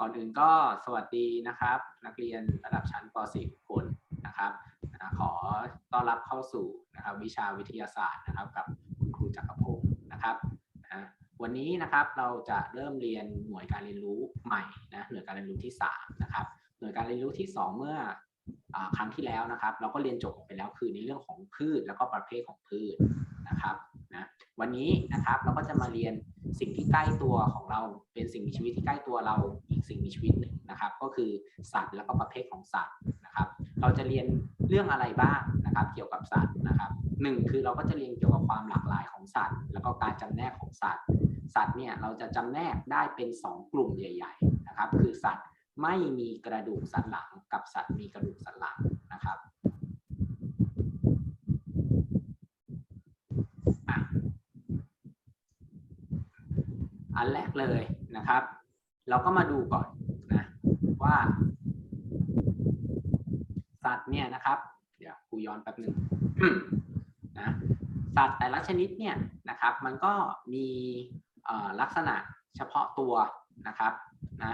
ก่อนอื่นก็สวัสดีนะครับ นักเรียนระดับชั้นป .4 ทุกคนนะครับขอต้อนรับเข้าสู่นะครับวิชาวิทยาศาสตร์นะครับ กับคุณครูจักรพงศ์นะครับวันนี้นะครับเราจะเริ่มเรียนหน่วยการเรียนรู้ใหม่นะหน่วยการเรียนรู้ที่3นะครับหน่วยการเรียนรู้ที่ 2 เมื่ออครั้งที่แล้วนะครับ เราก็เรียนจบไปแล้วคือในเรื่องของพืชแล้วก็ประเภทของพืชนะครับนะ วันนี้นะครับเราก็จะมาเรียนสิ่งที่ใกล้ตัวของเราเป็นสิ่งมีชีวิตที่ใกล้ตัวเราอีกสิ่งมีชีวิตหนึ่งนะครับ ก็คือสัตว์แล้วก็ประเภทของสัตว์นะครับ เราจะเรียนเรื่องอะไรบ้างนะครับ เกี่ยวกับสัตว์นะครับหนึ่งคือเราก็จะเรียนเกี่ยวกับความหลากหลายของสัตว์ แล้วก็การจำแนกของสัตว์ สัตว์เนี่ยเราจะจำแนกได้เป็น 2 กลุ่มใหญ่ ๆ นะครับ คือสัตว์ไม่มีกระดูกสันหลังกับสัตว์มีกระดูกสันหลังนะครับอะ อันแรกเลยนะครับ เราก็มาดูก่อนนะว่า สัตว์เนี่ยนะครับ เดี๋ยวครูย้อนแป๊บหนึ่งนะสัตว์แต่ละชนิดเนี่ยนะครับ มันก็มีลักษณะเฉพาะตัวนะครับนะ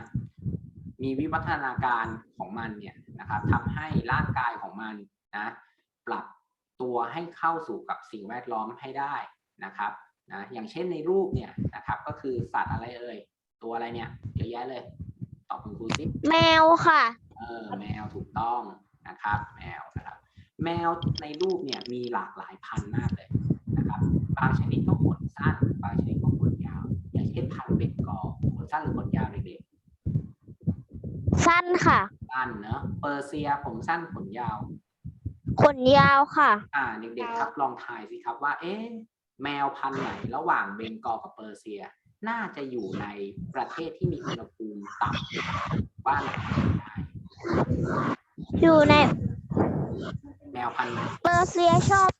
มีวิวัฒนาการของมันเนี่ยนะครับทำให้ร่างกายของมันนะปรับตัวให้เข้าสู่กับสิ่งแวดล้อมให้ได้นะครับ นะอย่างเช่นในรูปเนี่ยนะครับก็คือสัตว์อะไรเอ่ยตัวอะไรเนี่ยเยอะแยะเลย ตอบคุณครูสิแมวค่ะ เออแมวถูกต้องนะครับ แมวนะครับ แมวในรูปเนี่ยมีหลากหลายพันธุ์มากเลยนะครับ บางชนิดก็ขนสั้น บางชนิดก็ขนยาว อย่างเช่นพันธุ์เบงกอลขนสั้นหรือขนยาวเด็กสั้นค่ะๆสั้นเนอะเปอร์เซียผมสั้นขนยาวขนยาวค่ะ อ่าเด็กๆครับลองทายสิครับว่า เอ๊ะ แมวพันธุ์ไหนระหว่างเบงกอลกับเปอร์เซีย น่าจะอยู่ในประเทศที่มีอุณหภูมิต่ำบ้านเราได้อยู่ในแมวพันธุ์ไหนเปอร์เซียชอบ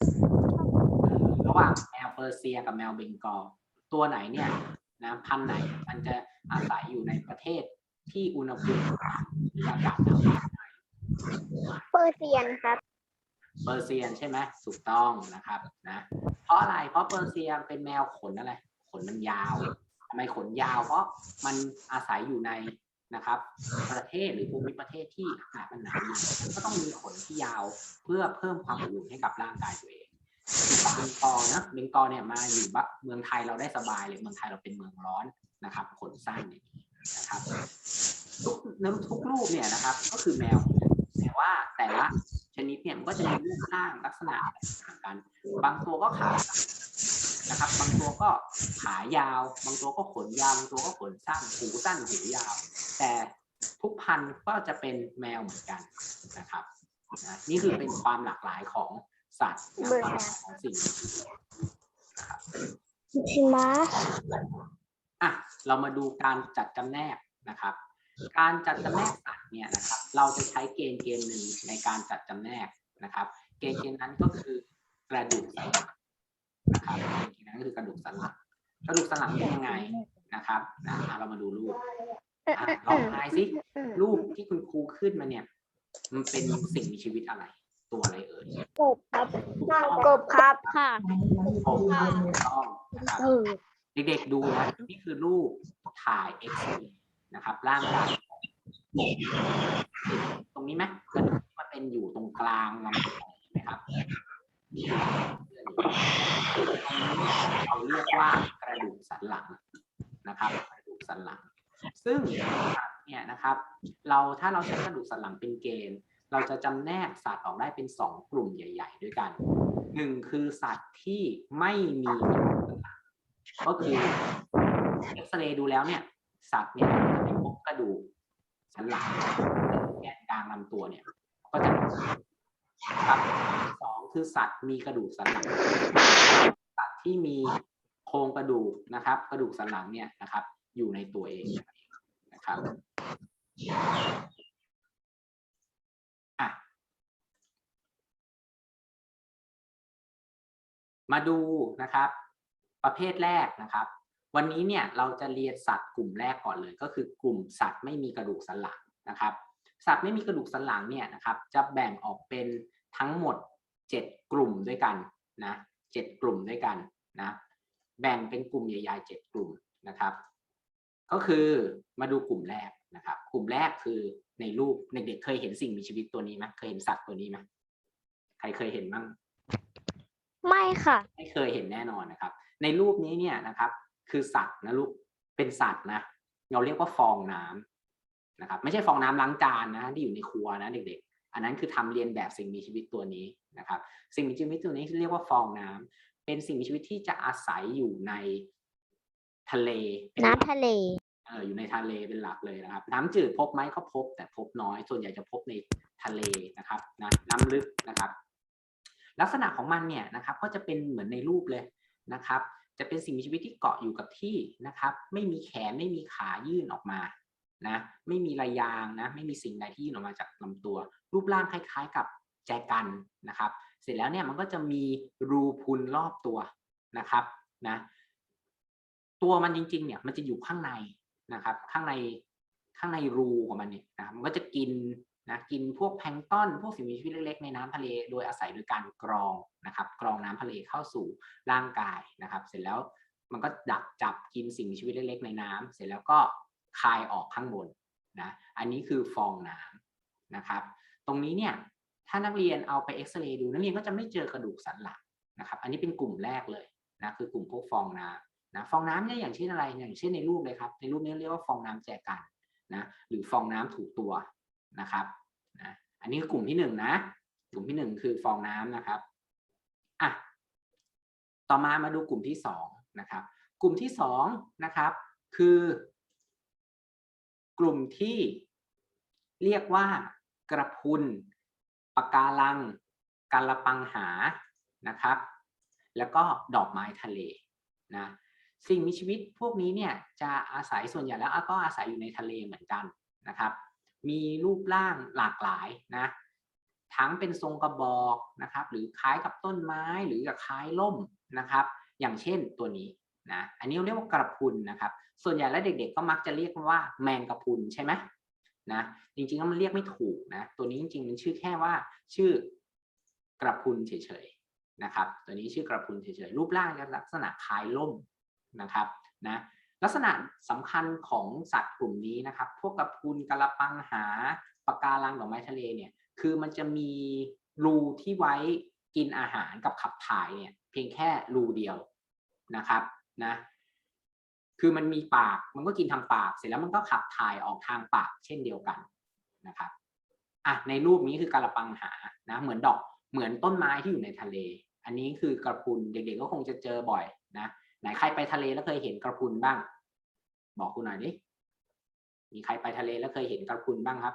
ระหว่างแมวเปอร์เซียกับแมวเบงกอลตัวไหนเนี่ยนะพันธุ์ไหนมันจะอาศัยอยู่ในประเทศที่อุณหภูมิต่ำหรืออากาศหนาวเปอร์เซียนครับ เปอร์เซียนใช่ไหมถูกต้องนะครับนะ เพราะอะไรเพราะเปอร์เซียเป็นแมวขนอะไรขนมันยาวทำไมขนยาว เพราะมันอาศัยอยู่ในนะครับ ประเทศหรือภูมิประเทศที่อากาศมันหนาวมันก็ต้องมีขนที่ยาวเพื่อเพิ่มความอบอุ่นให้กับร่างกายตัวเองเบงกอนะเบงกอเนี่ยมาอยู่บะเมืองไทยเราได้สบายเลยเมืองไทยเราเป็นเมืองร้อนนะครับขนสั้นนี่ยนะครับทุกน้ำทุกรูปเนี่ยนะครับ ก็คือแมวแต่ว่าแต่ละ ชนิดเนี่ยมันก็จะมีรูปร่างลักษณะแตกต่างกัน บางตัวก็ขาสั้นนะครับ บางตัวก็ขายาว บางตัวก็ขนยาว บางตัวก็ขนสั้น หูสั้น หูยาว แต่ทุกพันธุ์ก็จะเป็นแมวเหมือนกันนะครับนะนี่คือเป็นความหลากหลายของสัตว์นะความหลากหลายของสิ่งมีชีวิตนะครับชิมาอะ เรามาดูการจัดจำแนกนะครับ การจัดจำแนกสัตว์เนี่ยนะครับ เราจะใช้เกณฑ์เกณฑ์หนึ่งในการจัดจำแนกนะครับ เกณฑ์เกณฑ์นั้นก็คือกระดูกสันหลังนะครับเกณฑ์นั้นก็คือกระดูกสันหลังกระดูกสันหลังเป็นยังไงนะครับนะอะเรามาดูรูปอะลองทายสิรูปที่คุณครูขึ้นมาเนี่ย มันเป็นสิ่งมีชีวิตอะไร ตัวอะไรเอ่ยกบครับกบครับค่ะโอ้ถูกต้องนะครับเออเด็กๆดูนะนี่คือรูปถ่ายเอ็กซเรย์ นะครับร่างกายตรงนี้ไหมกระดูกมันเป็นอยู่ตรงกลางลำตัวนไหมครับตรงนี้เราเรียกว่ากระดูกสันหลังนะครับ กระดูกสันหลัง ซึ่งเนี่ยนะครับ เราถ้าเราใช้กระดูกสันหลังเป็นเกณฑ์ เราจะจำแนกสัตว์ออกได้เป็นสองกลุ่มใหญ่ ๆ ด้วยกันหนึ่งคือสัตว์ที่ไม่มีกระดูกสันหลังก็คือเอ็กซเรย์ดูแล้วเนี่ย สัตว์เนี่ย กระดูกสันหลังแกนกลางลำตัวเนี่ย ก็จะครับสองคือสัตว์มีกระดูกสันหลัง สัตว์ที่มีโครงกระดูกนะครับ กระดูกสันหลังเนี่ยนะครับ อยู่ในตัวเองนะครับอะมาดูนะครับ ประเภทแรกนะครับ วันนี้เนี่ยเราจะเรียนสัตว์กลุ่มแรกก่อนเลย ก็คือกลุ่มสัตว์ไม่มีกระดูกสันหลังนะครับ สัตว์ไม่มีกระดูกสันหลังเนี่ยนะครับจะแบ่งออกเป็นทั้งหมด 7 กลุ่มด้วยกันนะเจ็ดกลุ่มด้วยกันนะแบ่งเป็นกลุ่มใหญ่ๆเจ็ดกลุ่มนะครับ ก็คือมาดูกลุ่มแรกนะครับ กลุ่มแรกคือในรูปเด็กๆเคยเห็นสิ่งมีชีวิตตัวนี้ไหมเคยเห็นสัตว์ตัวนี้ไหมใครเคยเห็นบ้างไม่ค่ะ ไม่เคยเห็นแน่นอนนะครับ ในรูปนี้เนี่ยนะครับ คือสัตว์นะลูกเป็นสัตว์นะเราเรียกว่าฟองน้ำนะครับ ไม่ใช่ฟองน้ำล้างจานนะที่อยู่ในครัวนะเด็กๆ อันนั้นคือทำเรียนแบบสิ่งมีชีวิตตัวนี้นะครับ สิ่งมีชีวิตตัวนี้เรียกว่าฟองน้ำเป็นสิ่งมีชีวิตที่จะอาศัยอยู่ในทะเลเป็หลักน้ำทะเลเอออยู่ในทะเลเป็นหลักเลยนะครับ น้ำจืดพบไหมก็พบ แต่พบน้อย ส่วนใหญ่จะพบในทะเลนะครับนะน้ำลึกนะครับ ลักษณะของมันเนี่ยนะครับ ก็จะเป็นเหมือนในรูปเลยนะครับ จะเป็นสิ่งมีชีวิตที่เกาะอยู่กับที่นะครับ ไม่มีแขนไม่มีขายื่นออกมานะไม่มีระยางนะไม่มีสิ่งใดที่ยื่นออกมาจากลำตัว รูปร่างคล้ายๆ กับแจกันนะครับ เสร็จแล้วเนี่ยมันก็จะมีรูพุนรอบตัวนะครับนะตัวมันจริงๆเนี่ยมันจะอยู่ข้างในนะครับ ข้างในข้างในรูของมันเนี่ยนะมันก็จะกิน นะกินพวกแพลงก์ต้อนพวกสิ่งมีชีวิตเล็กๆในน้ำทะเล โดยอาศัยโดยการกรองนะครับกรองน้ำทะเลเข้าสู่ร่างกายนะครับ เสร็จแล้วมันก็ดักจับกินสิ่งมีชีวิตเล็กๆในน้ำเสร็จแล้วก็คายออกข้างบนนะอันนี้คือฟองน้ำนะครับ ตรงนี้เนี่ยถ้านักเรียนเอาไปเอ็กซเรย์ดูนักเรียนก็จะไม่เจอกระดูกสันหลังนะครับ อันนี้เป็นกลุ่มแรกเลยนะคือกลุ่มพวกฟองน้ำนะฟองน้ำเนี่ยอย่างเช่นอะไรอย่างเช่นในรูปเลยครับในรูปนี้เรียกว่าฟองน้ำแจกันนะหรือฟองน้ำถูกตัว นะครับนะอันนี้คือกลุ่มที่หนึ่งนะ กลุ่มที่หนึ่งคือฟองน้ำนะครับอะต่อมามาดูกลุ่มที่สองนะครับ กลุ่มที่สองนะครับ คือ กลุ่มที่เรียกว่ากระพุนปะการังกาละปังหานะครับ แล้วก็ดอกไม้ทะเลนะสิ่งมีชีวิตพวกนี้เนี่ยจะอาศัยส่วนใหญ่แล้วก็อาศัยอยู่ในทะเลเหมือนกันนะครับ มีรูปร่างหลากหลายนะทั้งเป็นทรงกระบอกนะครับ หรือคล้ายกับต้นไม้หรือกับคล้ายล่มนะครับ อย่างเช่นตัวนี้นะอันนี้เรียกว่ากระพุนนะครับ ส่วนใหญ่แล้วเด็กๆก็มักจะเรียกว่าแมงกระพุนใช่ไหมนะจริงๆแล้วมันเรียกไม่ถูกนะตัวนี้จริงๆมันชื่อแค่ว่าชื่อกระพุนเฉยๆนะครับ ตัวนี้ชื่อกระพุนเฉยๆรูปร่างลักษณะคล้ายล่มนะครับนะ ลักษณะสำคัญของสัตว์กลุ่มนี้นะครับ พวกกระพุนกระปังหาปะการังดอกไม้ทะเลเนี่ย คือมันจะมีรูที่ไว้กินอาหารกับขับถ่ายเนี่ย เพียงแค่รูเดียวนะครับนะ คือมันมีปากมันก็กินทางปาก เสร็จแล้วมันก็ขับถ่ายออกทางปาก เช่นเดียวกันนะครับอะในรูปนี้คือกระปังหานะเหมือนดอกเหมือนต้นไม้ที่อยู่ในทะเล อันนี้คือกระพุนเด็กๆก็คงจะเจอบ่อยนะ ไหนใครไปทะเลแล้วเคยเห็นกระพุนบ้าง บอกคุณหน่อยดิมีใครไปทะเลแล้วเคยเห็นกระพุนบ้างครับ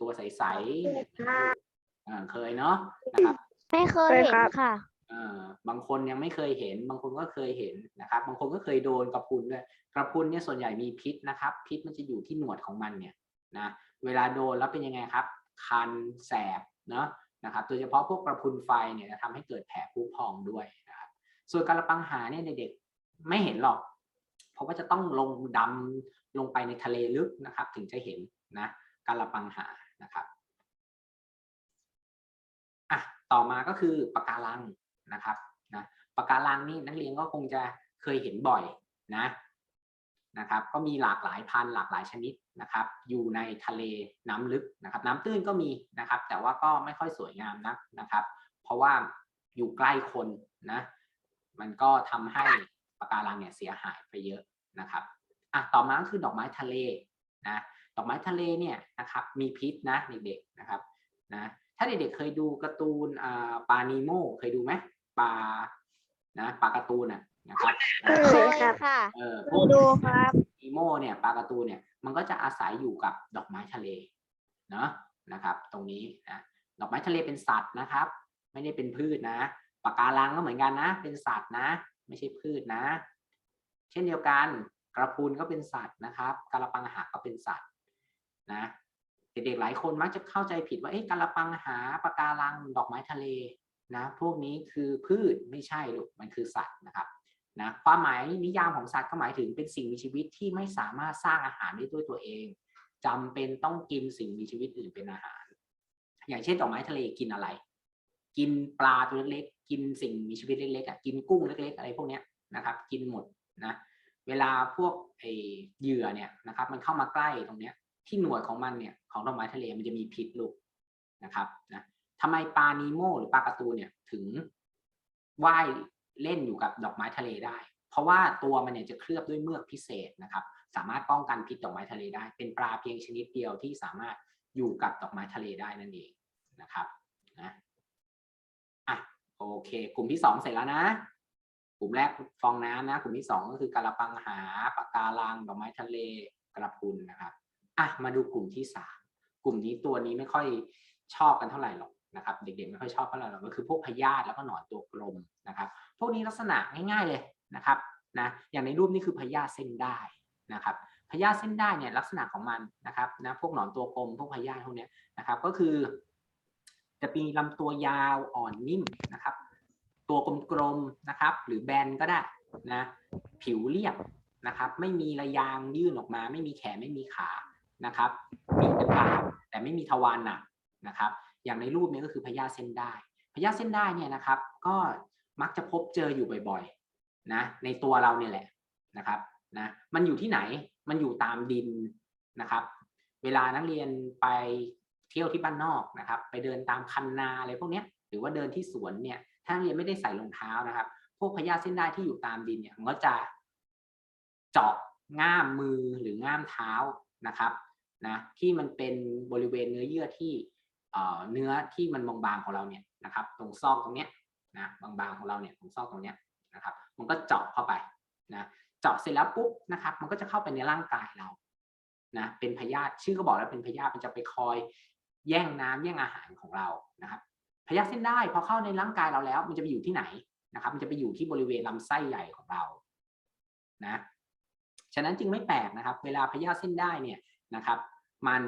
ตัวใสๆอ่าเคยเนาะนะครับไม่เคยเห็นค่ะเอ่อบางคนยังไม่เคยเห็น บางคนก็เคยเห็นนะครับ บางคนก็เคยโดนกระพุนด้วยกระพุนเนี่ยส่วนใหญ่มีพิษนะครับ พิษมันจะอยู่ที่หนวดของมันเนี่ยนะเวลาโดนแล้วเป็นยังไงครับ คันแสบเนาะนะครับโดยเฉพาะพวกกระพุนไฟเนี่ยจะทำให้เกิดแผลผุพองด้วยนะครับส่วนการปังหาเนี่ยเด็กๆ ไม่เห็นหรอก เพราะว่าจะต้องลงดำลงไปในทะเลลึกนะครับ ถึงจะเห็นนะการปังหานะครับอะต่อมาก็คือปะการังนะครับนะปะการังนี่นักเรียนก็คงจะเคยเห็นบ่อยนะนะครับ ก็มีหลากหลายพันหลากหลายชนิดนะครับ อยู่ในทะเลน้ำลึกนะครับ น้ำตื้นก็มีนะครับ แต่ว่าก็ไม่ค่อยสวยงามนักนะครับ เพราะว่าอยู่ใกล้คนนะ มันก็ทำให้ ปะการังเนี่ยเสียหายไปเยอะนะครับอะต่อมาก็คือดอกไม้ทะเลนะดอกไม้ทะเลเนี่ยนะครับมีพิษนะเด็กๆนะครับนะถ้าเด็กๆเคยดูการ์ตูนอ่าปลานีโมเคยดูไหมปลานะปลาการ์ตูนน่ะนะครับเคยค่ะเออพวกดูครับนีโมเนี่ยปลาการ์ตูนเนี่ยมันก็จะอาศัยอยู่กับดอกไม้ทะเลเนาะนะครับ ตรงนี้นะดอกไม้ทะเลเป็นสัตว์นะครับ ไม่ได้เป็นพืชนะปะการังก็เหมือนกันนะ เป็นสัตว์นะ ไม่ใช่พืชนะ เช่นเดียวกันกระพุนก็เป็นสัตว์นะครับกาละปังหาก็เป็นสัตว์นะเด็กๆหลายคนมักจะเข้าใจผิดว่าเอ๊ะกาละปังหาปะการังดอกไม้ทะเลนะพวกนี้คือพืชไม่ใช่ลูกมันคือสัตว์นะครับนะความหมายนิยามของสัตว์ก็หมายถึงเป็นสิ่งมีชีวิตที่ไม่สามารถสร้างอาหารได้ด้วยตัวเองจำเป็นต้องกินสิ่งมีชีวิตอื่นเป็นอาหาร อย่างเช่นดอกไม้ทะเลกินอะไร กินปลาตัวเล็กๆ กินสิ่งมีชีวิตเล็กๆอะกินกุ้งเล็ก ๆ อะไรพวกเนี้ยนะครับ กินหมดนะเวลาพวกไอเหยื่อเนี่ยนะครับมันเข้ามาใกล้ตรงเนี้ยที่หนวดของมันเนี่ยของดอกไม้ทะเลมันจะมีพิษลูกนะครับนะทำไมปลานีโมหรือปลาการะตูนเนี่ยถึงว่ายเล่นอยู่กับดอกไม้ทะเลได้ เพราะว่าตัวมันเนี่ยจะเคลือบด้วยเมือกพิเศษนะครับ สามารถป้องกันพิษดอกไม้ทะเลได้ เป็นปลาเพียงชนิดเดียวที่สามารถอยู่กับดอกไม้ทะเลได้นั่นเองนะครับนะ โอเค กลุ่มที่สองเสร็จแล้วนะ กลุ่มแรกฟองน้ำนะ กลุ่มที่สองก็คือกระปังหาปะการังดอกไม้ทะเลกระพุนนะครับอะมาดูกลุ่มที่สามกลุ่มนี้ตัวนี้ไม่ค่อยชอบกันเท่าไหร่หรอกนะครับ เด็กๆไม่ค่อยชอบเท่าไหร่หรอกก็คือพวกพยาธิแล้วก็หนอนตัวกลมนะครับ พวกนี้ลักษณะง่ายๆเลยนะครับนะอย่างในรูปนี้คือพยาธิเส้นได้นะครับพยาธิเส้นได้เนี่ยลักษณะของมันนะครับนะพวกหนอนตัวกลมพวกพยาธิพวกนี้นะครับ ก็คือ จะมีลำตัวยาวอ่อนนิ่มนะครับ ตัวกลมๆนะครับ หรือแบนก็ได้นะผิวเรียบนะครับ ไม่มีระยางยื่นออกมา ไม่มีแขนไม่มีขานะครับ มีแต่ปากแต่ไม่มีทวารหนักนะครับ อย่างในรูปนี้ก็คือพยาเส้นได้พยาเส้นได้เนี่ยนะครับ ก็มักจะพบเจออยู่บ่อยๆนะในตัวเราเนี่ยแหละนะครับนะมันอยู่ที่ไหนมันอยู่ตามดินนะครับ เวลานักเรียนไป ที่ยวที่บ้านนอกนะครับ ไปเดินตามคันนาอะไรพวกนี้หรือว่าเดินที่สวนเนี่ยถ้าเรียนไม่ได้ใส่รองเท้านะครับ พวกพยาธิเส้นได้ที่อยู่ตามดินเนี่ยมันก็จะเจาะง่ามมือหรือง่ามเท้านะครับนะที่มันเป็นบริเวณเนื้อเยื่อที่เอ่อเนื้อที่มันบางๆของเราเนี่ยนะครับ ตรงซอกตรงเนี้ยนะบางๆของเราเนี่ยตรงซอกตรงเนี้ยนะครับ มันก็เจาะเข้าไปนะเจาะเสร็จแล้วปุ๊บนะครับ มันก็จะเข้าไปในร่างกายเรานะเป็นพยาธิชื่อก็บอกแล้วเป็นพยาธิมันจะไปคอย แย่งน้ำแย่งอาหารของเรานะครับพยาธิเส้นได้พอเข้าในร่างกายเราแล้ว มันจะไปอยู่ที่ไหนนะครับ มันจะไปอยู่ที่บริเวณลำไส้ใหญ่ของเรานะฉะนั้นจึงไม่แปลกนะครับ เวลาพยาธิเส้นได้เนี่ยนะครับ มัน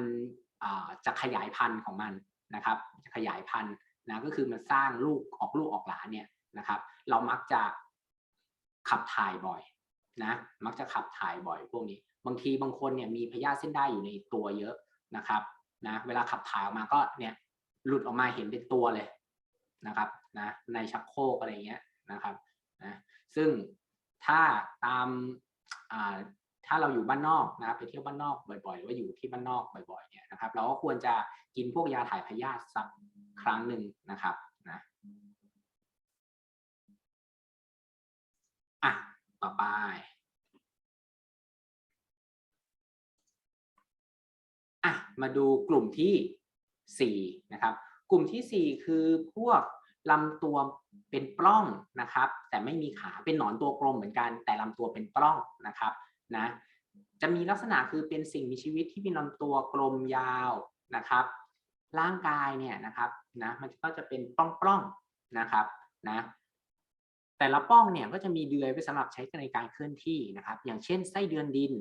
จะขยายพันธุ์ของมันนะครับ จะขยายพันธุ์นะก็คือมันสร้างลูกออกลูกออกหลานเนี่ยนะครับ เรามักจะขับถ่ายบ่อยนะมักจะขับถ่ายบ่อยพวกนี้ บางทีบางคนเนี่ยมีพยาธิเส้นได้อยู่ในตัวเยอะนะครับ นะเวลาขับถ่ายออกมาก็เนี่ยหลุดออกมาเห็นเป็นตัวเลยนะครับนะในชักโครกอะไรเงี้ยนะครับนะซึ่งถ้าตามอ่าถ้าเราอยู่บ้านนอกนะไปเที่ยวบ้านนอกบ่อยๆหรือว่าอยู่ที่บ้านนอกบ่อยๆเนี่ยนะครับ เราก็ควรจะกินพวกยาถ่ายพยาธิสักครั้งหนึ่งนะครับนะอะต่อไป มาดูกลุ่มที่สี่นะครับ กลุ่มที่สี่คือพวกลำตัวเป็นปล้องนะครับ แต่ไม่มีขาเป็นหนอนตัวกลมเหมือนกัน แต่ลำตัวเป็นปล้องนะครับนะจะมีลักษณะคือเป็นสิ่งมีชีวิตที่มีลำตัวกลมยาวนะครับ ร่างกายเนี่ยนะครับนะมันก็จะเป็นปล้องๆนะครับนะแต่ละป้องเนี่ยก็จะมีเดือยไว้สำหรับใช้ในการเคลื่อนที่นะครับ อย่างเช่นไส้เดือนดิน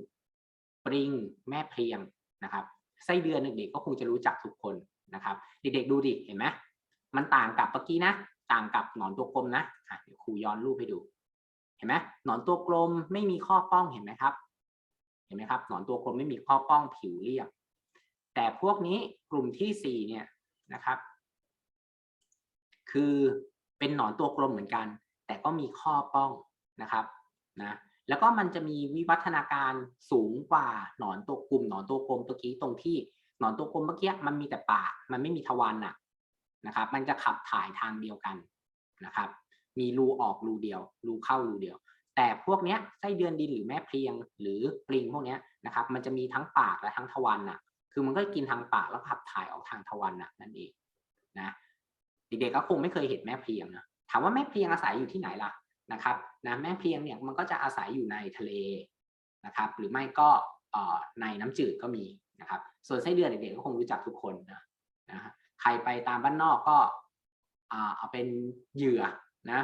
ปริง แม่เพลียงนะครับ ไส้เดือนเด็กๆก็คงจะรู้จักทุกคนนะครับ เด็กๆดูดิเห็นไหมมันต่างกับเมื่อกี้นะ ต่างกับหนอนตัวกลมนะอะเดี๋ยวครูย้อนรูปให้ดู เห็นไหมหนอนตัวกลมไม่มีข้อป้องเห็นไหมครับ เห็นไหมครับ หนอนตัวกลมไม่มีข้อป้องผิวเรียบ แต่พวกนี้กลุ่มที่สี่เนี่ยนะครับ คือเป็นหนอนตัวกลมเหมือนกัน แต่ก็มีข้อป้องนะครับนะ แล้วก็มันจะมีวิวัฒนาการสูงกว่าหนอนตัวกลุ่มหนอนตัวกลมเมื่อกี้ตรงที่หนอนตัวกลมเมื่อกี้มันมีแต่ปากมันไม่มีทวารหนักนะครับ มันจะขับถ่ายทางเดียวกันนะครับ มีรูออกรูเดียว รูเข้ารูเดียว แต่พวกเนี้ยไส้เดือนดินหรือแม่เพียง หรือปลิงพวกเนี้ยนะครับ มันจะมีทั้งปากและทั้งทวารหนักคือมันก็กินทางปากแล้วขับถ่ายออกทางทวารหนักนั่นเองนะเด็กๆก็คงไม่เคยเห็นแม่เพียงนะถามว่าแม่เพียงอาศัยอยู่ที่ไหนล่ะ นะครับนะแม่เพลียงเนี่ยมันก็จะอาศัยอยู่ในทะเลนะครับหรือไม่ก็เอ่อในน้ำจืดก็มีนะครับส่วนไส้เดือนเด็กๆก็คงรู้จักทุกคนนะนะใครไปตามบ้านนอกก็อ่าเอาเป็นเหยื่อนะ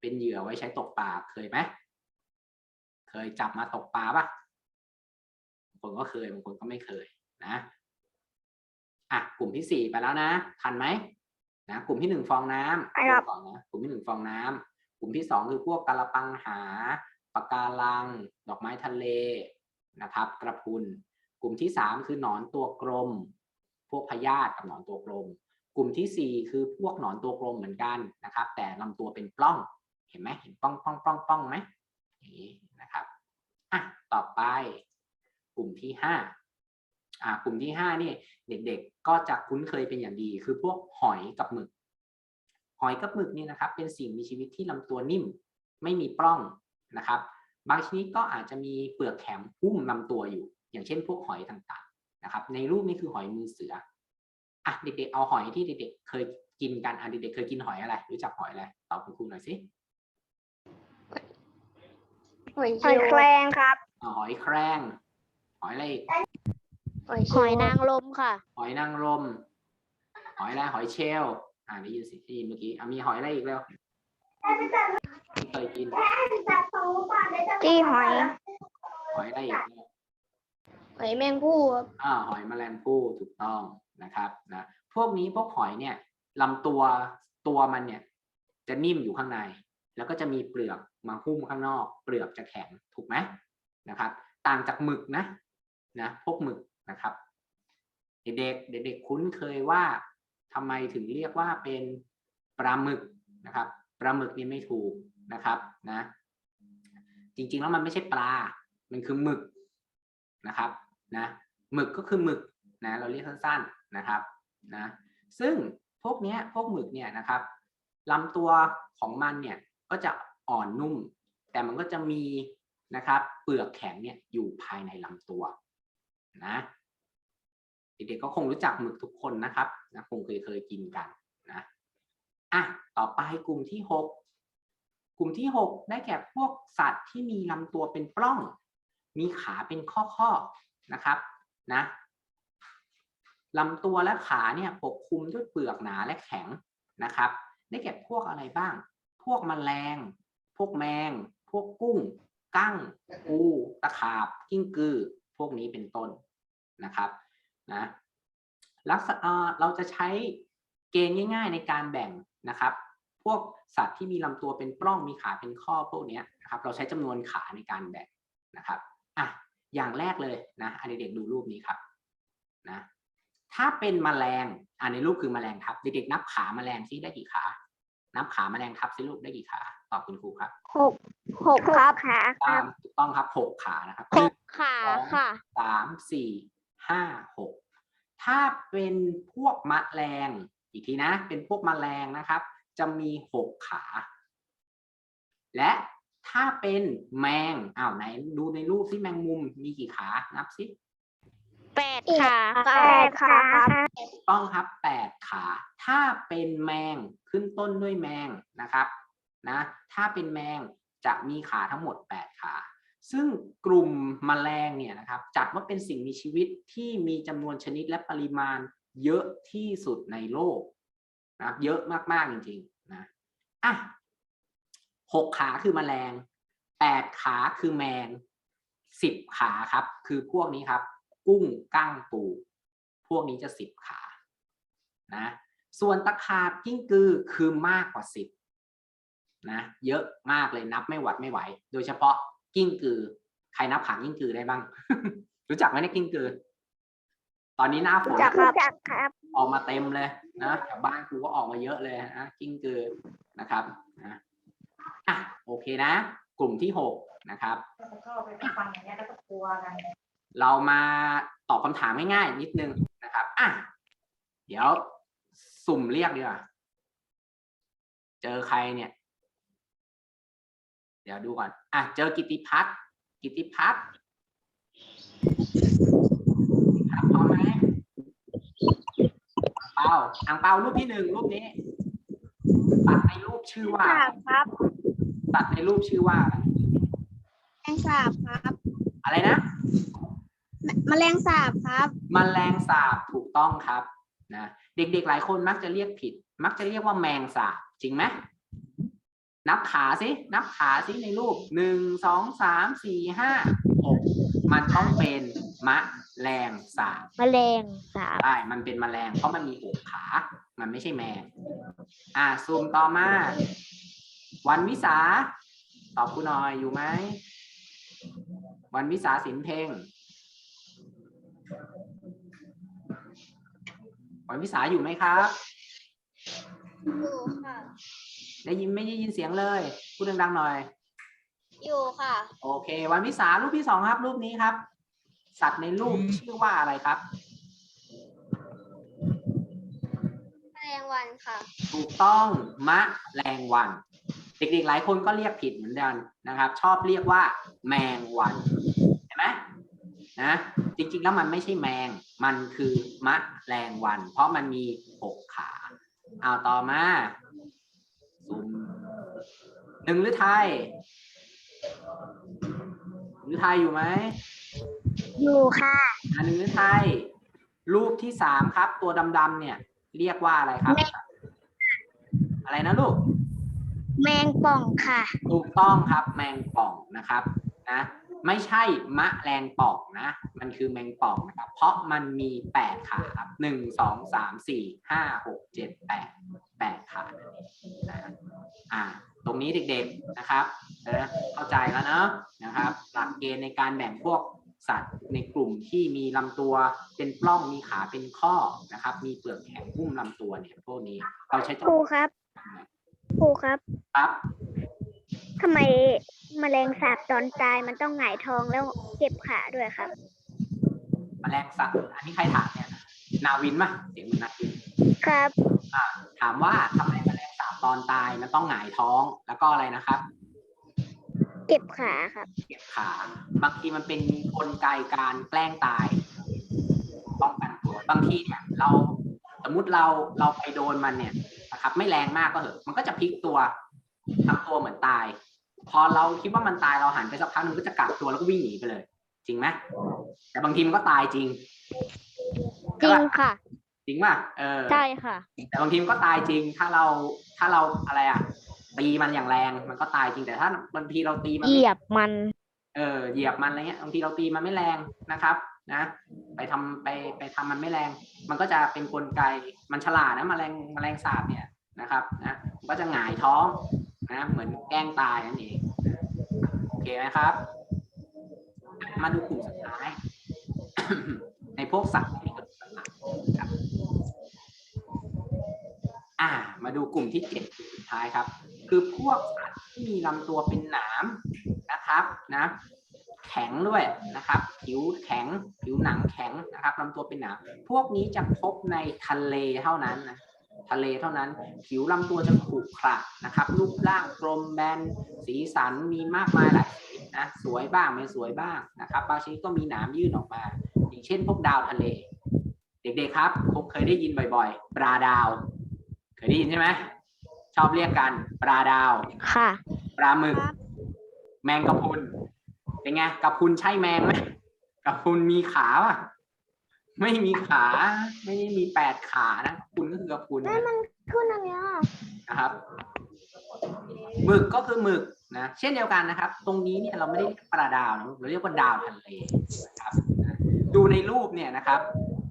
เป็นเหยื่อไว้ใช้ตกปลาเคยไหมเคยจับมาตกปลาปะบางคนก็เคยบางคนก็ไม่เคยนะอะกลุ่มที่สี่ไปแล้วนะ ทันไหมนะกลุ่มที่หนึ่งฟองน้ำไปครับก่อนนะกลุ่มที่หนึ่งฟองน้ำก ลุ่มที่สองคือพวกกระปังหาปะการัง ดอกไม้ทะเลนะครับ กระพุน กลุ่มที่สามคือหนอนตัวกลม พวกพยาธิกับหนอนตัวกลม กลุ่มที่สี่คือพวกหนอนตัวกลมเหมือนกันนะครับ แต่ลำตัวเป็นปล้อง เห็นไหมเห็นป้องป้องป้องป้องไหมอย่างนี้นะครับอะต่อไป กลุ่มที่ห้าอ่ากลุ่มที่ห้านี่เด็กๆก็จะคุ้นเคยเป็นอย่างดี คือพวกหอยกับหมึก อยกับหมึกนี่นะครับเป็นสิ่งมีชีวิตที่ลำตัวนิ่ม ไม่มีปล้องนะครับ บางชนิดก็อาจจะมีเปลือกแข็งหุ้มลำตัวอยู่ อย่างเช่นพวกหอยต่างๆนะครับ ในรูปนี้คือหอยมือเสืออะเด็กๆเอาหอยที่เด็กๆเคยกินกันอะเด็กๆเคยกินหอยอะไรรู้จักหอยอะไรตอบคุณครูหน่อยสิหอยหอยแครงครับอ่าหอยแครงหอยอะไรอีกหอยนางรมค่ะ หอยนางรมหอยอะไรหอยเชลล อ่าได้ยินสิได้ยินเมื่อกี้อะมีหอยอะไรอีกแล้วที่เคยกิน จี้หอยหอยอะไรอีกแล้วหอยแมงผู้ครับอ่าหอยแมลงภู่ถูกต้องนะครับนะพวกนี้พวกหอยเนี่ยลำตัวตัวมันเนี่ย จะนิ่มอยู่ข้างใน แล้วก็จะมีเปลือกมาหุ้มข้างนอก เปลือกจะแข็งถูกไหมนะครับ ต่างจากหมึกนะนะพวกหมึกนะครับ เด็กๆเด็กๆคุ้นเคยว่า ทำไมถึงเรียกว่าเป็นปลาหมึกนะครับปลาหมึกนี่ไม่ถูกนะครับนะจริงๆแล้วมันไม่ใช่ปลา มันคือหมึกนะครับนะหมึกก็คือหมึกนะเราเรียกสั้นๆนะครับนะซึ่งพวกนี้พวกหมึกเนี่ยนะครับลำตัวของมันเนี่ยก็จะอ่อนนุ่ม แต่มันก็จะมีนะครับเปลือกแข็งเนี่ยอยู่ภายในลำตัวนะ เด็กๆก็คงรู้จักหมึกทุกคนนะครับนะคงเคยเคยกินกันนะอะต่อไปกลุ่มที่หกกลุ่มที่หกได้แก่พวกสัตว์ที่มีลำตัวเป็นปล้อง มีขาเป็นข้อๆนะครับนะลำตัวและขาเนี่ยปกคลุมด้วยเปลือกหนาและแข็งนะครับ ได้แก่พวกอะไรบ้าง พวกแมลง พวกแมง พวกกุ้ง กั้ง ปู ตะขาบ กิ้งกือ พวกนี้เป็นต้นนะครับ นะลักษณะเอ่อเราจะใช้เกณฑ์ง่าย ๆ ในการแบ่งนะครับ พวกสัตว์ที่มีลำตัวเป็นปล้องมีขาเป็นข้อพวกเนี้ยนะครับ เราใช้จำนวนขาในการแบ่งนะครับอะอย่างแรกเลยนะอันเด็กๆดูรูปนี้ครับนะถ้าเป็นแมลงอ่าในรูปคือแมลงทับเด็กๆนับขาแมลงซิได้กี่ขา นับขาแมลงทับซิลูกได้กี่ขาตอบคุณครูครับหกหกครับขาคตารัมบถูกต้องครับหกขานะครับหกขาค่ะสามสี่ ห้าหกถ้าเป็นพวกแมลงอีกทีนะ เป็นพวกแมลงนะครับ จะมีหกขา และถ้าเป็นแมงอ้าวไหนดูในรูปซิแมงมุมมีกี่ขา นับซิแปดขาแปค่ะดขาครับถูกต้องครับแปดขา ถ้าเป็นแมงขึ้นต้นด้วยแมงนะครับนะ ถ้าเป็นแมงจะมีขาทั้งหมดแปดขา ซึ่งกลุ่มแมลงเนี่ยนะครับจัดว่าเป็นสิ่งมีชีวิตที่มีจำนวนชนิดและปริมาณเยอะที่สุดในโลกนะครับเยอะมากๆจริงๆนะอะหกขาคือแมลงแปดขาคือแมงสิบขาครับ คือพวกนี้ครับ กุ้งกั้งปู พวกนี้จะสิบขานะส่วนตะขาบกิ้งกือคือมากกว่าสิบนะเยอะมากเลยนับไม่หวัดไม่ไหว โดยเฉพาะ กิ้งกือ ใครนับขากิ้งกือได้บ้าง รู้จักไหมเนี่ยกิ้งกือ ตอนนี้หน้าฝนจักครับจักครับ ออกมาเต็มเลยนะแถวบ้านครูก็ออกมาเยอะเลยนะกิ้งกือนะครับนะอะโอเคนะ กลุ่มที่หกนะครับเข้าไปฟังอย่างเงี้ยก็จะกลัวกันเรามาตอบคำถามง่ายๆนิดนึงนะครับอะเดี๋ยวสุ่มเรียกดีกว่าเจอใครเนี่ย เดี๋ยวดูก่อน อะเจอกิติพัฒน์กิติพัฒน์กิติพัฒน์พร้อมไหมอังเปาอังเปารูปที่หนึ่งรูปนี้ตัดในรูปชื่อว่าสาบครับตัดในรูปชื่อว่า แมลงสาบครับ อะไรนะแมลงสาบครับมแมลงสาบถูกต้องครับนะเด็กๆหลายคนมักจะเรียกผิด มักจะเรียกว่าแมงสาบจริงไหม นับขาสิ นับขาสิในรูปหนึ่งสองสามสี่ห้าหกมันต้องเป็นมะแรงสาบแมลงสาบใช่มันเป็นแมลงเพราะมันมีหกขา มันไม่ใช่แมงอ่าซูมต่อมา วันวิสา ตอบกูหน่อยอยู่ไหม วันวิสาสินเพ่งวันวิสาอยู่ไหมครับอยู่ค่ะ ได้ยินไม่ได้ยินเสียงเลย พูดดังๆหน่อย อยู่ค่ะ โอเค วันที่สามรูปที่สองครับ รูปนี้ครับ สัตว์ในรูปชื่อว่าอะไรครับ แมลงวันค่ะ ถูกต้องมะแรงวัน เด็กๆหลายคนก็เรียกผิดเหมือนกันนะครับ ชอบเรียกว่า แมงวันเห็นไหมนะจริงๆแล้วมันไม่ใช่แมง มันคือมะแรงวัน เพราะมันมีหกขา เอาต่อมาซุม หนึ่งหรือไทยหรือไทยอยู่ไหมอยู่ค่ะอันหนึ่งหรือไทย รูปที่สามครับ ตัวดำๆเนี่ย เรียกว่าอะไรครับ อะไรนะลูก แมงป่องค่ะ ถูกต้องครับ แมงป่องนะครับ นะ ไม่ใช่มะแรงป่องนะ มันคือแมงป่องนะครับ เพราะมันมีแปดขาครับหนึ่งสองสามสี่ห้าหกเจ็ดแปดแปดขานั่นเองนะอ่าตรงนี้เด็กๆนะครับนะเข้าใจแล้วเนอะนะครับ หลักเกณฑ์ในการแบ่งพวกสัตว์ในกลุ่มที่มีลำตัวเป็นปล้องมีขาเป็นข้อนะครับ มีเปลือกแข็งหุ้มลำตัวเนี่ยพวกนี้เราใช้ครูครับครูครับครับ ทำไมแมลงสาบตอนตายมันต้องหงายท้องแล้วเจ็บขาด้วยครับแมลงสาบอันนี้ใครถามเนี่ยนาวินปะเสียงเหมือนนาวินครับอ่าถามว่าทำไมแมลงสาบตอนตายมันต้องหงายท้องแล้วก็อะไรนะครับ เจ็บขาครับเก็บขาบางทีมันเป็นกลไกการแกล้งตายป้องกันตัวบางทีเนี่ยเราสมมุติเราเราไปโดนมันเนี่ยนะครับ ไม่แรงมากก็เถอะมันก็จะพลิกตัวทำตัวเหมือนตาย พอเราคิดว่ามันตายเราหันไปสักพักหนึงก็จะกลับตัวแล้วก็วิ่งหนีไปเลย จริงไหมแต่บางทีมันก็ตายจริง จริงใช่ปะค่ะ จริงป่ะเออใช่ค่ะ แต่บางทีมันก็ตายจริง ถ้าเราถ้าเราอะไรอะตีมันอย่างแรงมันก็ตายจริงแต่ถ้าบางทีเราตีมันเหไม่ยียบมัน เออเหยียบมันอะไรเงี้ยบางทีเราตีมันไม่แรงนะครับนะ ไปทำไปไปทำมันไม่แรง มันก็จะเป็นกลไกมันฉลาดนะแมลงแมลงสาบเนี่ยนะครับนะมันก็จะหงายท้อง นะเหมือนแกล้งตายนั่นเองโอเคไหมครับ มาดูกลุ่มสุดท้าย ในพวกสัตว์ที่กระดูกสันหลังครับอ่า มาดูกลุ่มที่เจ็ดสุดท้ายครับ คือพวกสัตว์ที่มีลำตัวเป็นหนามนะครับนะแข็งด้วยนะครับ ผิวแข็ง ผิวหนังแข็งนะครับลำตัวเป็นหนามพวกนี้จะพบในทะเลเท่านั้นนะ ทะเลเท่านั้น ผิวลำตัวจะขรุขระนะครับ รูปร่างกลมแบน สีสันมีมากมายหลายสีนะ สวยบ้างไม่สวยบ้างนะครับ บางชนิดก็มีหนามยื่นออกมา อย่างเช่น พวกดาวทะเล เด็กๆครับคงเคยได้ยินบ่อยๆ ปลาดาว เคยได้ยินใช่ไหม ชอบเรียกกันปลาดาว ค่ะ ปลาหมึกครับแมงกะพรุน เป็นไง กะพรุนใช่แมงไหมกะพรุนมีขาป่ะ ไม่มีขา ไม่ได้มีแปดขานะกะพรุนก็คือกะพรุนนะขึ้นอะไรอะนะครับหมึกก็คือหมึกนะเช่นเดียวกันนะครับ ตรงนี้เนี่ยเราไม่ได้เรียกปลาดาวนะเราเรียกว่าดาวทะเลนะครับนะดูในรูปเนี่ยนะครับ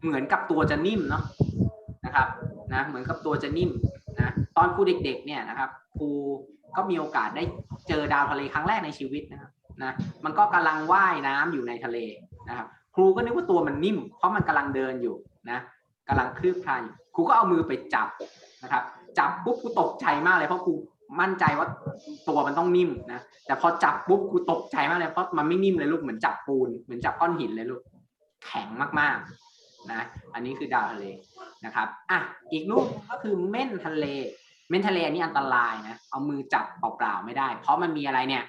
เหมือนกับตัวจะนิ่มเนาะนะครับนะเหมือนกับตัวจะนิ่มนะตอนครูเด็กๆเนี่ยนะครับครูก็มีโอกาสได้เจอดาวทะเลครั้งแรกในชีวิตนะครับนะมันก็กำลังว่ายน้ำอยู่ในทะเลนะครับ ครูก็นึกว่าตัวมันนิ่ม เพราะมันกำลังเดินอยู่นะกำลังคลืบคลานอยู่ครูก็เอามือไปจับนะครับ จับปุ๊บกูตกใจมากเลยเพราะกูมั่นใจว่าตัวมันต้องนิ่มนะแต่พอจับปุ๊บกูตกใจมากเลยเพราะมันไม่นิ่มเลยลูกเหมือนจับปูนเหมือนจับก้อนหินเลยลูกแข็งมากๆนะ อันนี้คือดาวทะเลนะครับอะอีกรูปก็คือเม่นทะเล เม่นทะเลอันนี้อันตรายนะเอามือจับเปล่าๆไม่ได้ เพราะมันมีอะไรเนี่ย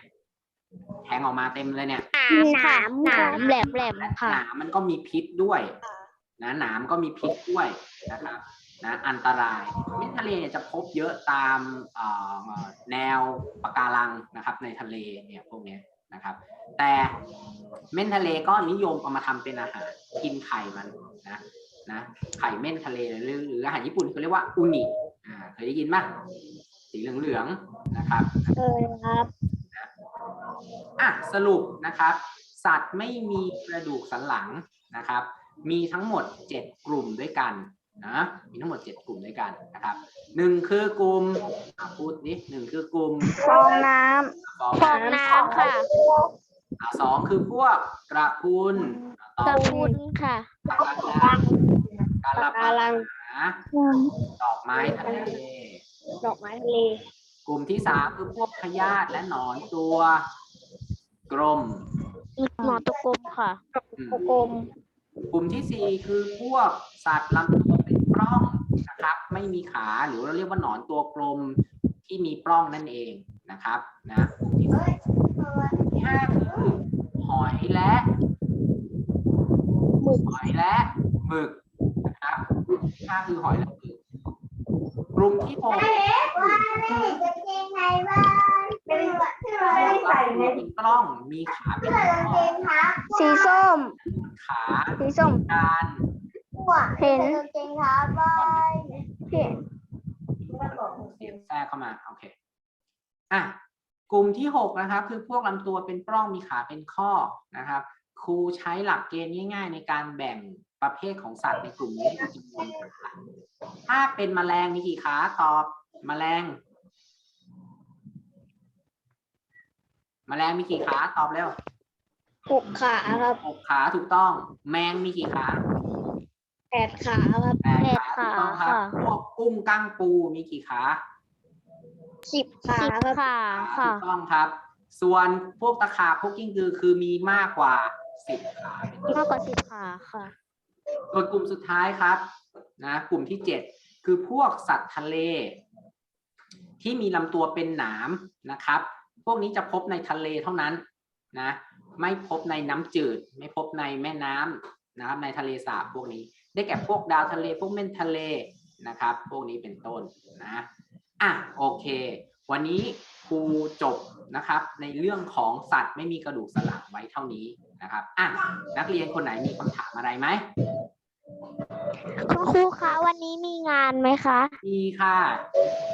แทงออกมาเต็มเลยเนี่ยหนามค่ะหนามแหลมแหลมและๆค่ะหนามมันก็มีพิษด้วยนะหนามก็มีพิษด้วยนะครับนะอันตรายเม็ดทะเลเนี่ยจะพบเยอะตามเอ่อแนวปะการังนะครับในทะเลเนี่ยพวกเนี้ยนะครับ แต่เม่นทะเลก็นิยมเอามาทำเป็นอาหารกินไข่มันนะนะไข่เม่นทะเลหรือหรืออาหารญี่ปุ่นเขาเรียกว่าอุนิอ่าเคยได้ยินไหมสีเหลืองๆนะครับ เออครับ อะสรุปนะครับ สัตว์ไม่มีกระดูกสันหลังนะครับ มีทั้งหมด 7 กลุ่มด้วยกันนะมีทั้งหมด 7 กลุ่มด้วยกันนะครับหนึ่งคือกลุ่มอะพูดดิหนึ่งคือกลุ่มฟองน้สองฟองน้ำค่ะอะสองคือพวกกระพุนต่อตะพุนค่ะกระลังกระปังหาำดอกไม้ทะเลดอกไม้ทะเลกลุ่มที่สามคือพวกพยาธิและหนอนตัว กลมหมอตะกลมค่ะอืมกลมกลุ่มที่สี่คือพวกสัตว์ลำตัวเป็นปล้องนะครับ ไม่มีขาหรือเราเรียกว่าหนอนตัวกลมที่มีปล้องนั่นเองนะครับนะกลุ่มที่สี่ที่ห้าคือหอยและหมึกหอยและหมึกนะครับที่ห้าคือหอยและหมึกกลุ่มที่หก ไม่ได้ใส่ไงเป็นกล้องมีขาเป็นข้อสีส้ม ขาสีส้มการเห็นเห็นเสียงแทรกเข้ามาโอเคอะกลุ่มที่หกนะครับ คือพวกลำตัวเป็นปล้องมีขาเป็นข้อนะครับ ครูใช้หลักเกณฑ์ง่าย ๆ ในการแบ่งประเภทของสัตว์ในกลุ่มนี้ให้ดูจำนวนขาถ้าเป็นแมลงมีกี่ขาตอบ แมลง แมลงมีกี่ขาตอบเร็วหกขาครับหกขาถูกต้อง แมงมีกี่ขาแปดขาครับแปดขาถูกต้องครับค่ะพวกกุ้งกั้งปูมีกี่ขาสิบขาสิบครับค่ะถูค่ะกต้องครับ ส่วนพวกตะขาบพวกกิ้งกือคือมีมากกว่าสิบขาเป็นต้นมากกว่าสิบขาค่ะส่วนกลุ่มสุดท้ายครับนะกลุ่มที่เจ็ดคือพวกสัตว์ทะเล ที่มีลำตัวเป็นหนามนะครับ พวกนี้จะพบในทะเลเท่านั้นนะไม่พบในน้ำจืด ไม่พบในแม่น้ำนะครับในทะเลสาบพวกนี้ ได้แก่พวกดาวทะเลพวกเม่นทะเลนะครับ พวกนี้เป็นต้นนะอะโอเค วันนี้ครูจบนะครับ ในเรื่องของสัตว์ไม่มีกระดูกสันหลังไว้เท่านี้นะครับอะนักเรียนคนไหนมีคำถามอะไรไหมคุณครูคะวันนี้มีงานไหมคะ มีค่ะ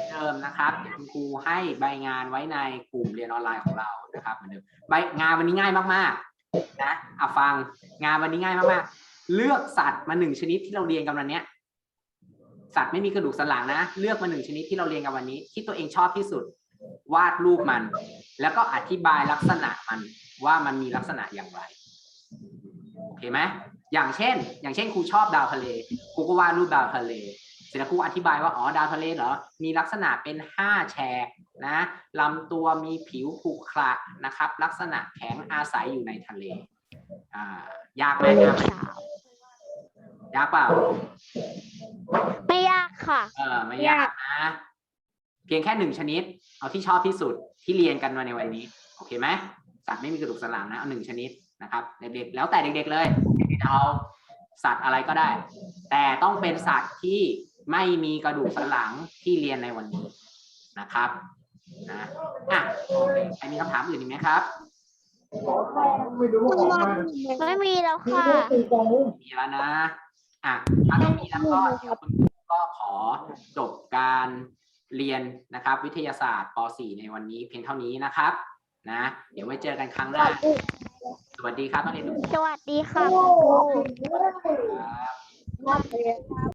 เดิมนะครับคุณครูให้ใบงานไว้ในกลุ่มเรียนออนไลน์ของเรานะครับเหมือนเดิมใบงานวันนี้ง่ายมากๆนะอะฟังงานวันนี้ง่ายมากๆ เลือกสัตว์มาหนึ่งชนิดที่เราเรียนกันวันนี้สัตว์ไม่มีกระดูกสันหลังนะ เลือกมาหนึ่งชนิดที่เราเรียนกันวันนี้ ที่ตัวเองชอบที่สุด วาดรูปมัน แล้วก็อธิบายลักษณะมันว่ามันมีลักษณะอย่างไรโอเคไหมอย่างเช่น อย่างเช่นครูชอบดาวทะเลครูก็วาดรูปดาวทะเล เสร็จแล้วครูอธิบายว่าอ๋อดาวทะเลเหรอ มีลักษณะเป็นห้าแฉกนะลำตัวมีผิวขรุขระนะครับ ลักษณะแข็งอาศัยอยู่ในทะเลอ่ายากไหมยากไหมยากเปล่า ไม่ยากค่ะ เออไม่ยากนะ เพียงแค่หนึ่งชนิด เอาที่ชอบที่สุดที่เรียนกันมาในวันนี้ โอเคไหมสัตว์ไม่มีกระดูกสันหลังนะเอาหนึ่งชนิดนะครับเด็กๆแล้วแต่เด็กๆเลยจะเอาสัตว์อะไรก็ได้ แต่ต้องเป็นสัตว์ที่ ไม่มีกระดูกสันหลังที่เรียนในวันนี้นะครับนะอะโอเคใครมีคำถามอื่นอีกไหมครับไม่มีแล้วค่ะมีแล้วนะอะถ้าไม่มีแล้วก็เดี๋ยวคุณครูก็ขอจบการเรียนนะครับ วิทยาศาสตร์ป .4 ในวันนี้เพียงเท่านี้นะครับนะเดี๋ยวไว้เจอกันครั้งหน้าสวัสดีครับนักเรียนทุกคนสวัสดีค่ะคุณครูครับ